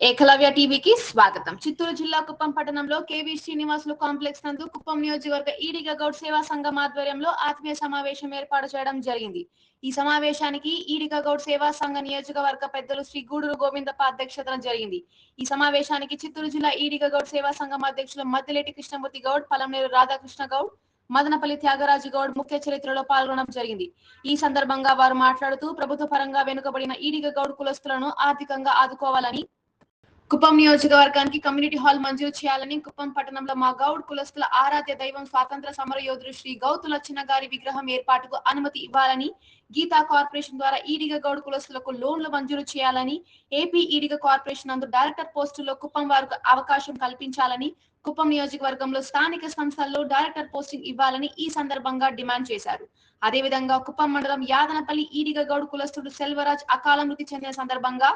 ఏకలవ్య టీవీకి స్వాగతం. చిత్తూరు జిల్లా కుప్పం పట్టణంలో కేవీ శ్రీనివాసులు కాంప్లెక్స్ నందు కుప్పం నియోజకవర్గ ఈడిగ గౌడ్ సేవా సంఘం ఆధ్వర్యంలో ఆత్మీయ సమావేశం ఏర్పాటు చేయడం జరిగింది. ఈ సమావేశానికి ఈడిగ గౌడ్ సేవా సంఘ నియోజకవర్గ పెద్దలు శ్రీ గూడూరు గోవిందప్ప అధ్యక్షతన జరిగింది. ఈ సమావేశానికి చిత్తూరు జిల్లా ఈడిగ గౌడ్ సేవా సంఘం అధ్యక్షులు మద్దిలేటి కృష్ణమూర్తి గౌడ్ పలంనేరు రాధాకృష్ణ గౌడ్ మదనపల్లి త్యాగరాజు గౌడ్ ముఖ్య చరిత్రలో పాల్గొనడం జరిగింది. ఈ సందర్భంగా వారు మాట్లాడుతూ ప్రభుత్వ పరంగా వెనుకబడిన ఈడిగ గౌడ్ కులస్తులను ఆర్థికంగా ఆదుకోవాలని కుప్పం నియోజకవర్గానికి కమ్యూనిటీ హాల్ మంజూరు చేయాలని కుప్పం పట్టణంలో మా గౌడ్ కులస్తుల ఆరాధ్య దైవం స్వాతంత్ర సమర యోధుడు శ్రీ గౌతుల చిన్న గారి విగ్రహం ఏర్పాటుకు అనుమతి ఇవ్వాలని గీతా కార్పొరేషన్ ద్వారా ఈడిగ గౌడ్ కులస్తులకు లోన్లు మంజూరు చేయాలని ఏపీ ఈడిగ కార్పొరేషన్ నందు డైరెక్టర్ పోస్టుల్లో కుప్పం వారికి అవకాశం కల్పించాలని కుప్పం నియోజకవర్గంలో స్థానిక సంస్థల్లో డైరెక్టర్ పోస్టింగ్ ఇవ్వాలని ఈ సందర్భంగా డిమాండ్ చేశారు. అదేవిధంగా కుప్పం మండలం యాదనపల్లి ఈడిగ గౌడ్ కులస్తుడు సెల్వరాజ్ అకాల మృతి చెందిన సందర్భంగా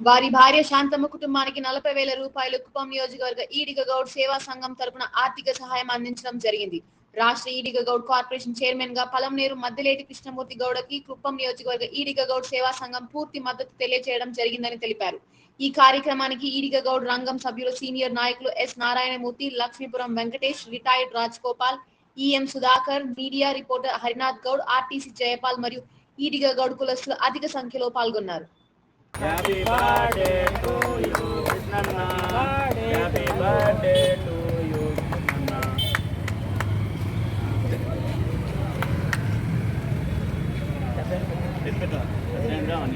వారి భార్య శాంతమ్మ కుటుంబానికి నలభై వేల రూపాయలు కుప్పం నియోజకవర్గ ఈడిగ గౌడ్ సేవా సంఘం తరపున ఆర్థిక సహాయం అందించడం జరిగింది. రాష్ట్ర ఈడిగ గౌడ్ కార్పొరేషన్ చైర్మన్గా పలంనేరు మద్దిలేటి కృష్ణమూర్తి గౌడకి కుప్పం నియోజకవర్గ ఈడిగ గౌడ్ సేవా సంఘం పూర్తి మద్దతు తెలియజేయడం జరిగిందని తెలిపారు. ఈ కార్యక్రమానికి ఈడిగ గౌడ్ రంగం సభ్యులు సీనియర్ నాయకులు S Narayanamurthy Lakshmipuram Venkatesh retired Raj Gopal EM Sudhakar media reporter Harinath Goud RTC Jayapal మరియు ఈడిగ గౌడ్ కులస్తులు అధిక సంఖ్యలో పాల్గొన్నారు. Happy birthday to you, Nana. Happy birthday to you, Nana. సరే చేస్తాం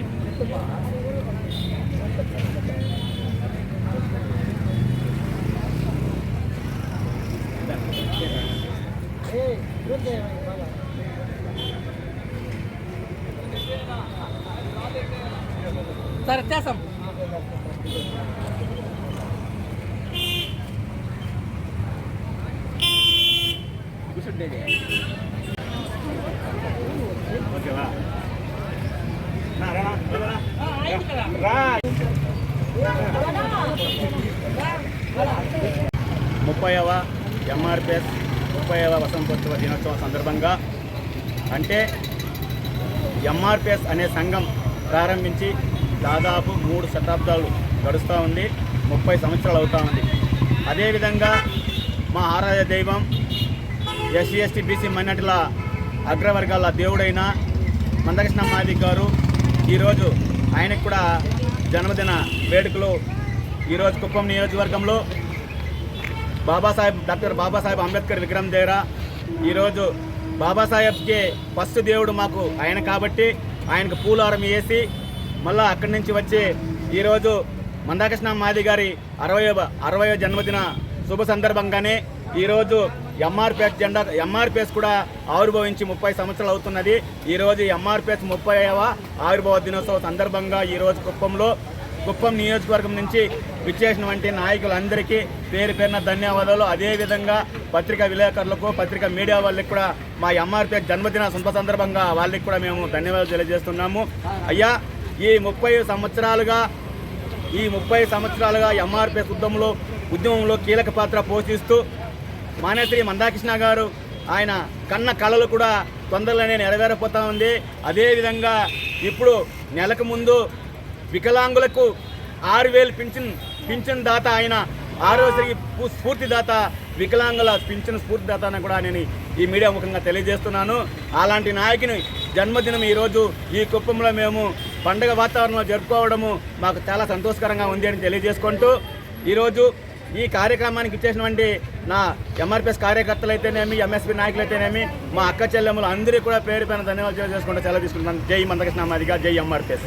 ఓకేవా రా, రా, సరే రా. ముప్పైవ ఎంఆర్పిఎస్ ముప్పైవ వసంతోత్సవ దినోత్సవం సందర్భంగా అంటే ఎంఆర్పిఎస్ అనే సంఘం ప్రారంభించి దాదాపు మూడు శతాబ్దాలు గడుస్తూ ఉంది ముప్పై సంవత్సరాలు అవుతా ఉంది. అదేవిధంగా మా ఆరాధ్య దైవం ఎస్సీ ఎస్టీ బీసీ మైనార్టీల అగ్రవర్గాల దేవుడైన మందకృష్ణ మాది గారు ఈరోజు ఆయనకు కూడా జన్మదిన వేడుకలు. ఈరోజు కుప్పం నియోజకవర్గంలో బాబాసాహెబ్ డాక్టర్ బాబాసాహెబ్ అంబేద్కర్ విగ్రహం దగ్గర ఈరోజు బాబాసాహెబ్కి ఫస్ట్ దేవుడు మాకు ఆయన కాబట్టి ఆయనకు పూలారం వేసి మళ్ళీ అక్కడి నుంచి వచ్చి ఈరోజు మందాకృష్ణ మాది గారి అరవై అరవయో జన్మదిన శుభ సందర్భంగానే ఈరోజు ఎంఆర్పిఎస్ జెండా ఎంఆర్పిఎస్ కూడా ఆవిర్భవించి ముప్పై సంవత్సరాలు అవుతున్నది. ఈరోజు ఎంఆర్పిఎస్ ముప్పైవ ఆవిర్భావ దినోత్సవ సందర్భంగా ఈరోజు కుప్పంలో కుప్పం నియోజకవర్గం నుంచి విచ్చేసినటువంటి నాయకులందరికీ పేరు పేరున ధన్యవాదాలు. అదేవిధంగా పత్రికా విలేకరులకు పత్రికా మీడియా వాళ్ళకి కూడా మా ఎంఆర్పిఎస్ జన్మదిన శుభ సందర్భంగా వాళ్ళకి కూడా మేము ధన్యవాదాలు తెలియజేస్తున్నాము. అయ్యా ఈ ముప్పై సంవత్సరాలుగా ఈ ముప్పై సంవత్సరాలుగా ఎంఆర్పిఎస్ ఉద్యమంలో ఉద్యమంలో కీలక పాత్ర పోషిస్తూ మానేశ్వరి మందాకృష్ణ గారు ఆయన కన్న కళలు కూడా తొందరలోనే నెరవేరపోతా ఉంది. అదేవిధంగా ఇప్పుడు నెలకు ముందు వికలాంగులకు ఆరు వేలు పింఛన్ పింఛన్ దాత ఆయన ఆరోగ్యశ్రీ స్ఫూర్తిదాత వికలాంగుల పింఛన్ స్ఫూర్తిదాత అని కూడా నేను ఈ మీడియా ముఖంగా తెలియజేస్తున్నాను. అలాంటి నాయకుని జన్మదినం ఈరోజు ఈ కుప్పంలో మేము పండగ వాతావరణంలో జరుపుకోవడము మాకు చాలా సంతోషకరంగా ఉంది అని తెలియజేసుకుంటూ ఈరోజు ఈ కార్యక్రమానికి ఇచ్చేసినటువంటి నా ఎంఆర్పిఎస్ కార్యకర్తలు అయితేనేమి ఎంఎస్పీ నాయకులు అయితేనేమి మా అక్క చెల్లెములు అందరికీ కూడా పేరు పైన ధన్యవాదాలు తెలియజేసుకుంటూ సెలవు తీసుకుంటున్నాను. జై మందకృష్ణ మాదిగా జై ఎంఆర్పిఎస్